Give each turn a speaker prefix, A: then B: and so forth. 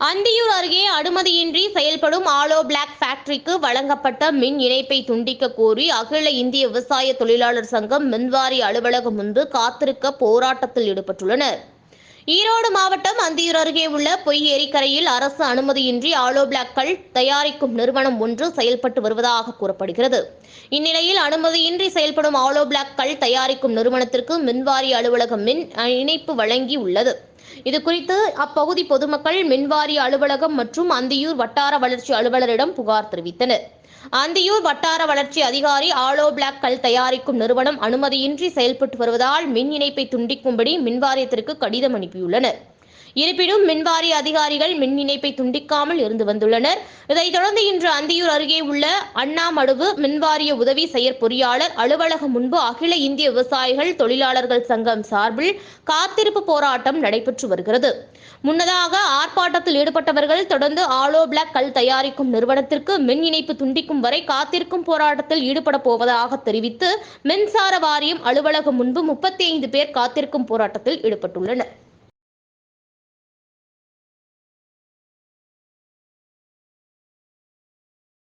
A: அந்தியூர் அருகே அனுமதியின்றி செயல்படும் ஆலோ பிளாக் ஃபேக்டரிக்கு வழங்கப்பட்ட மின் இணைப்பை துண்டிக்க கோரி அகில இந்திய விவசாய தொழிலாளர் சங்கம் மின்வாரி அலுவலகம் முன்பு காத்திருக்க போராட்டத்தில் ஈடுபட்டுள்ளனர். ஈரோடு மாவட்டம் அந்தியூர் அருகே உள்ள பொய் ஏரிக்கரையில் அரசு அனுமதியின்றி ஆலோ பிளாக்கள் தயாரிக்கும் நிறுவனம் ஒன்று செயல்பட்டு வருவதாக கூறப்படுகிறது. இந்நிலையில் அனுமதியின்றி செயல்படும் ஆலோ பிளாக்கள் தயாரிக்கும் நிறுவனத்திற்கு மின்வாரி அலுவலகம் மின் இணைப்பு வழங்கி உள்ளது. இது குறித்து அப்பகுதி பொதுமக்கள் மின்வாரிய அலுவலகம் மற்றும் அந்தியூர் வட்டார வளர்ச்சி அலுவலரிடம் புகார் தெரிவித்தனர். அந்தியூர் வட்டார வளர்ச்சி அதிகாரி ஆலோ பிளாக் கல் தயாரிக்கும் நிறுவனம் அனுமதியின்றி செயல்பட்டு வருவதால் மின் இணைப்பை துண்டிக்கும்படி மின்வாரியத்திற்கு கடிதம் அனுப்பியுள்ளனர். இருப்பினும் மின்வாரிய அதிகாரிகள் மின் இணைப்பை துண்டிக்காமல் இருந்து வந்துள்ளனர். இதைத் தொடர்ந்து இன்று அந்தியூர் அருகே உள்ள அண்ணாமடுவு மின்வாரிய உதவி செயற்பொறியாளர் அலுவலகம் முன்பு அகில இந்திய விவசாயிகள் தொழிலாளர்கள் சங்கம் சார்பில் காத்திருப்பு போராட்டம் நடைபெற்று வருகிறது. முன்னதாக ஆர்ப்பாட்டத்தில் ஈடுபட்டவர்கள் தொடர்ந்து ஆலோ பிளாக் கல் தயாரிக்கும் நிறுவனத்திற்கு மின் இணைப்பு துண்டிக்கும் வரை காத்திருக்கும் போராட்டத்தில் ஈடுபட போவதாக தெரிவித்து மின்சார வாரியம் அலுவலகம் முன்பு முப்பத்தி ஐந்து பேர் காத்திருக்கும் போராட்டத்தில் ஈடுபட்டுள்ளனர்.